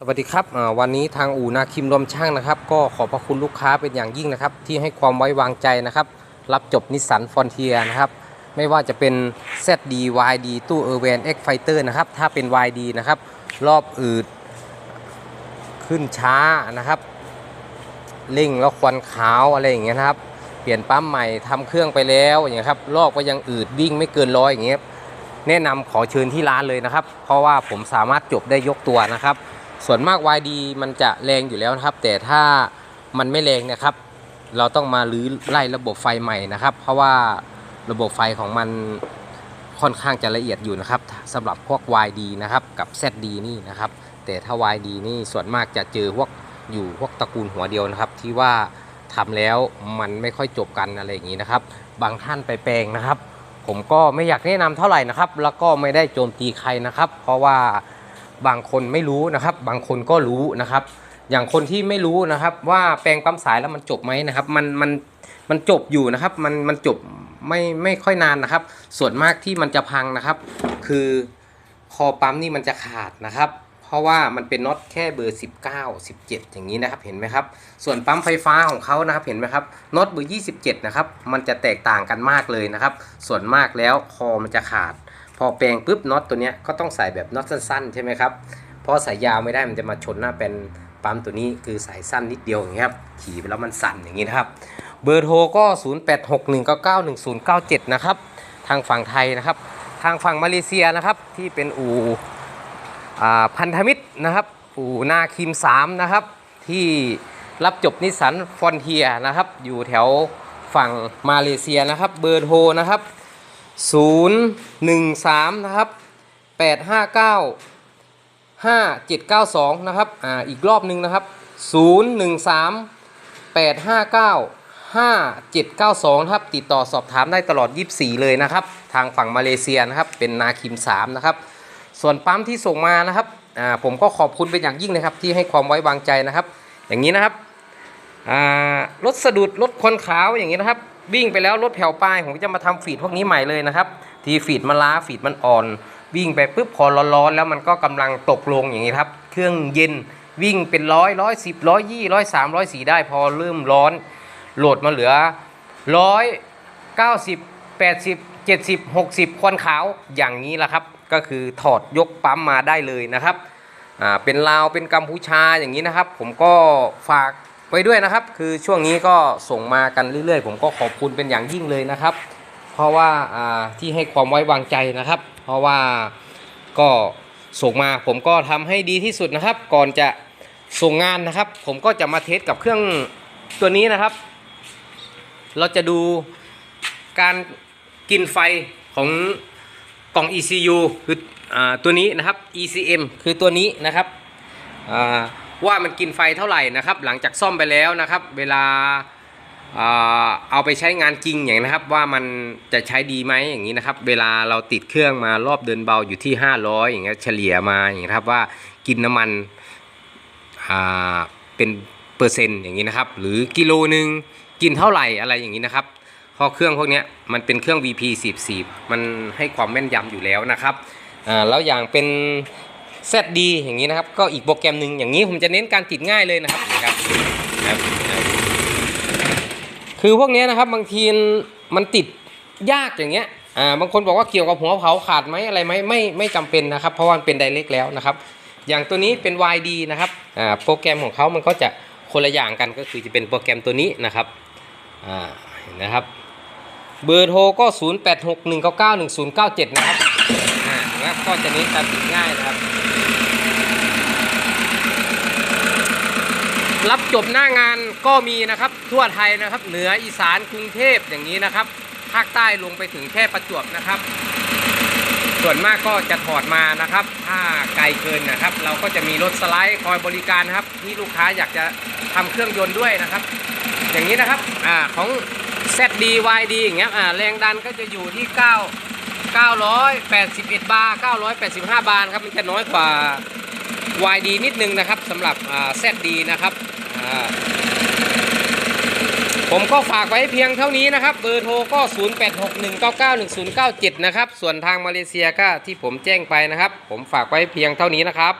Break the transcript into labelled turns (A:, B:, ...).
A: สวัสดีครับวันนี้ทางอู่นาคิมรวมช่างนะครับ ก็ขอบพระคุณลูกค้าเป็นอย่างยิ่งนะครับ ที่ให้ความไว้วางใจนะครับ รับจบนิสสันฟอนเทียนะครับ ไม่ว่าจะเป็น ZD YD ตู้เออร์แวน X Fighter นะครับ ถ้าเป็น YD นะครับ รอบอืด ขึ้นช้านะครับเร่งแล้วควันขาวอะไรอย่างเงี้ยนะครับ เปลี่ยนปั๊มใหม่ทำเครื่องไปแล้วอย่างเงี้ยครับรอบก็ยังอืดวิ่งไม่เกินร้อยอย่างเงี้ยแนะนำขอเชิญที่ร้านเลยนะครับ เพราะว่าผมสามารถจบได้ยกตัวนะครับ ส่วนมาก YD มันจะแรงอยู่แล้วนะครับ แต่ถ้ามันไม่แรงนะครับ เราต้องมารื้อไล่ระบบไฟใหม่นะครับ เพราะว่าระบบไฟของมันค่อนข้างจะละเอียดอยู่นะครับสำหรับพวก YD นะครับกับ ZD นี่นะครับ แต่ถ้า YD นี่ส่วนมากจะเจอพวกอยู่พวกตระกูลหัวเดียวนะครับ ที่ว่าทำแล้วมันไม่ค่อยจบกันอะไรอย่างนี้นะครับ บางท่านไปแปลงนะครับ ผมก็ไม่อยากแนะนำเท่าไหร่นะครับ แล้วก็ไม่ได้โจมตีใครนะครับ เพราะว่า บางคนไม่รู้นะครับ บางคนก็รู้นะครับ อย่างคนที่ไม่รู้นะครับ ว่าแปลงปั๊มสายแล้วมันจบไหมนะครับ มันมันมันจบอยู่นะครับ มันมันจบไม่ไม่ค่อยนานนะครับ ส่วนมากที่มันจะพังนะครับ คือคอปั๊มนี่มันจะขาดนะครับ เพราะว่ามันเป็นน็อตแค่เบอร์ 19 17 อย่างนี้นะครับ เห็นไหมครับ ส่วนปั๊มไฟฟ้าของเขานะครับ เห็นไหมครับ น็อตเบอร์ 27 นะครับ มันจะแตกต่างกันมากเลยนะครับ ส่วนมากแล้วคอมันจะขาด พอแปลงปุ๊บน็อตตัวเนี้ยก็ต้องใส่แบบน็อตสั้นๆใช่ไหมครับเพราะสายยาวไม่ได้มันจะมาชนหน้าเป็นปั๊มตัวนี้คือสายสั้นนิดเดียวอย่างเงี้ยครับขี่ไปแล้วมันสั่นอย่างนี้นะครับเบอร์โทรก็ 0861991097 นะครับทางฝั่งไทยนะครับ ทางฝั่งมาเลเซียนะครับที่เป็นอู่อ่าพันธมิตรนะครับอู่นาคิม 3 นะครับ ที่รับจบนิสสันฟอนเทียนะครับ อยู่แถวฝั่งมาเลเซียนะครับ เบอร์โทรนะครับ 013 นะครับ 859 5792 นะครับ อ่า อีกรอบหนึ่งนะครับ 013 859 5792นะครับติดต่อสอบถามได้ตลอด 24 เลยนะครับ ทางฝั่งมาเลเซียนะครับ เป็นนาคิม 3 นะครับ ส่วนปั๊มที่ส่งมานะครับอ่าผมก็ขอบคุณเป็นอย่างยิ่งนะครับ ที่ให้ความไว้วางใจนะครับ อย่างนี้นะครับอ่ารถสะดุดรถคนขาวอย่างนี้นะครับ วิ่งไปแล้วรถแผ่วปลายผมก็จะมาทำฟีดพวกนี้ใหม่เลยนะครับ ทีฟีดมันล้าฟีดมันอ่อน วิ่งไปปุ๊บพอร้อนๆแล้วมันก็กำลังตกลงอย่างนี้ครับ เครื่องเย็นวิ่งเป็นร้อยร้อยสิบร้อยยี่ร้อยสามร้อยสี่ได้พอเริ่มร้อน โหลดมาเหลือร้อยเก้าสิบแปดสิบเจ็ดสิบหกสิบควันขาวอย่างนี้แหละครับ ก็คือถอดยกปั๊มมาได้เลยนะครับอ่าเป็นลาวเป็นกัมพูชาอย่างนี้นะครับ ผมก็ฝาก ไว้ด้วยนะครับ คือช่วงนี้ก็ส่งมากันเรื่อยๆ ผมก็ขอบคุณเป็นอย่างยิ่งเลยนะครับ เพราะว่าอ่าที่ให้ความไว้วางใจนะครับ เพราะว่าก็ส่งมาผมก็ทำให้ดีที่สุดนะครับ ก่อนจะส่งงานนะครับ ผมก็จะมาเทสกับเครื่องตัวนี้นะครับ เราจะดูการกินไฟของกล่อง ECU คืออาตัวนี้นะครับ ECM คือตัวนี้นะครับอ่า ว่ามันกินไฟเท่าไหร่นะครับ หลังจากซ่อมไปแล้วนะครับ เวลาเอาไปใช้งานจริงอย่างนะครับ ว่ามันจะใช้ดีไหมอย่างนี้นะครับ เวลาเราติดเครื่องมารอบเดินเบาอยู่ที่ 500 อย่างเงี้ยเฉลี่ยมาอย่างนี้ยครับว่ากินน้ำมันเป็นเปอร์เซ็นต์อย่างนี้นะครับ หรือกิโลหนึ่งกินเท่าไหร่อะไรอย่างนี้นะครับพราะเครื่องพวกนี้มันเป็นเครื่อง VP 10 10มันให้ความแม่นยำอยู่แล้วนะครับแล้วอย่างเป็น ZD อย่างนี้นะครับ ก็อีกโปรแกรมหนึ่งอย่างนี้ผมจะเน้นการติดง่ายเลยนะครับนะครับคือพวกนี้นะครับบางทีมันติดยากอย่างเงี้ยอ่าบางคนบอกว่าเกี่ยวกับหัวเผาขาดไหมอะไรไหมไม่ไม่จำเป็นนะครับ เพราะว่ามันเป็นไดเรกแล้วนะครับ อย่างตัวนี้เป็น YD นะครับอ่าโปรแกรมของเขามันก็จะคนละอย่างกันก็คือจะเป็นโปรแกรมตัวนี้นะครับอ่าเห็นนะครับเบอร์โทรก็ 0861991097 นะครับ อ่าก็จะเน้นการติดง่ายนะครับ รับจบหน้างานก็มีนะครับทั่วไทยนะครับ เหนืออีสานกรุงเทพอย่างนี้นะครับภาคใต้ลงไปถึงแค่ประจวบนะครับ ส่วนมากก็จะถอดมานะครับ ถ้าไกลเกินนะครับ เราก็จะมีรถสไลด์คอยบริการครับที่ลูกค้าอยากจะทำเครื่องยนต์ด้วยนะครับ อย่างนี้นะครับอ่าของ ZD YD อย่างเงี้ยอ่าแรงดันก็จะอยู่ที่ 9 981 บาร์ 985 บาร์ครับมันจะน้อยกว่า YD นิดนึงนะครับสำหรับ ZD นะครับ ผมก็ฝากไว้เพียงเท่านี้นะครับ เบอร์โทรก็ 0861991097 นะครับ ส่วนทางมาเลเซียก็ที่ผมแจ้งไปนะครับ ผมฝากไว้เพียงเท่านี้นะครับ